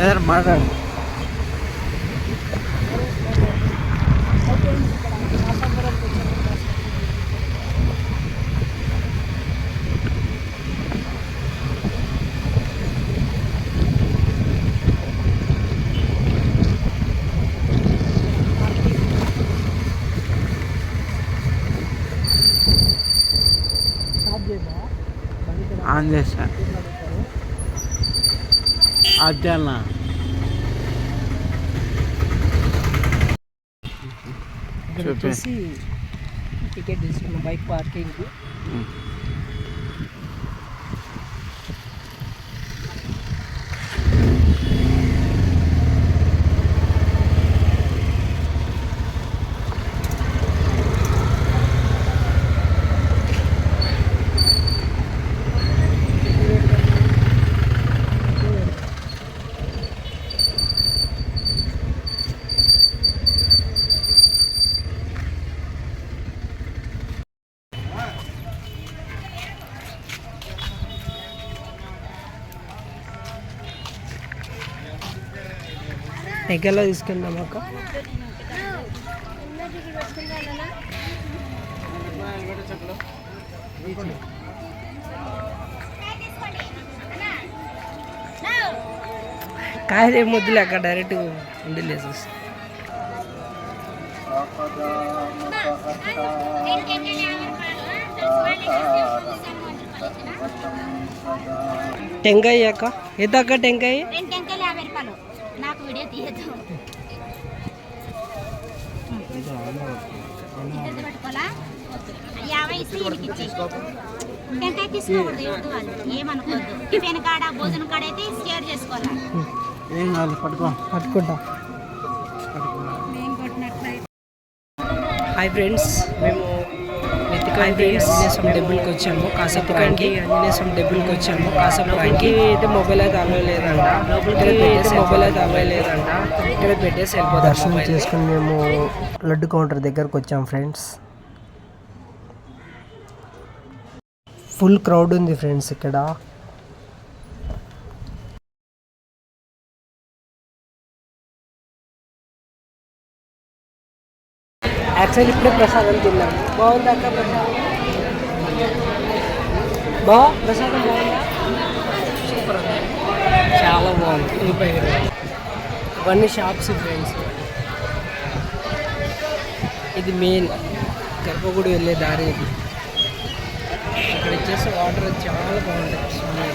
ಏನಾರು ಮಾಡೋಣ ಆಂಜನೇಯ వచ్చేసి టికెట్ తీసుకున్నాం బైక్ పార్కింగ్కి దగ్గరలో తీసుకెళ్దాం అక్క కాయలే ముద్దులే అక్కడ డైరెక్ట్ ఉండి టెంకాయ అక్క. ఎంత అక్క టెంకాయ? వీడియో తీయద్దు. యాభై ఇస్తే ఈయనకి ఇచ్చేయి. టెంకాయ తీసుకోకూడదు ఎవరిది వాళ్ళు ఏమనుకోవద్దు టిఫిన్ కాడ భోజనం కాడ అయితే షేర్ చేసుకోవాలా? ఏం కాదు పట్టుకో. పట్టుకుంటా. హాయ్ ఫ్రెండ్స్ మేము వెతికండి ఆంజనేయం టెంపుల్కి వచ్చాము కాసేపురానికి ఆంజనేయ స్వామి టెంపుల్కి వచ్చాము కాసేపురానికి అయితే మొబైల్ అయితే అలవ్ లేదంట లోపలికి మొబైల్ అయితే అలవ్ లేదంట ఇక్కడ పెట్టేసి వెళ్ళిపోతాం దర్శనం చేసుకుని మేము లడ్డు కౌంటర్ దగ్గరకు వచ్చాం ఫ్రెండ్స్. ఫుల్ క్రౌడ్ ఉంది ఫ్రెండ్స్ ఇక్కడ. యాక్చువల్ ఇప్పుడే ప్రసాదం తిన్నాం బాగుందా అక్క ప్రసాదం? బా ప్రసాదం బాగుందా? సూపర్ చాలా బాగుంది. ఇవన్నీ షాప్స్ ఫ్రెండ్స్ ఇది మెయిన్ గర్భగుడి వెళ్ళే దారి ఇది. ఇక్కడ వచ్చేసి వాటర్ చాలా బాగుంటుంది. స్వామి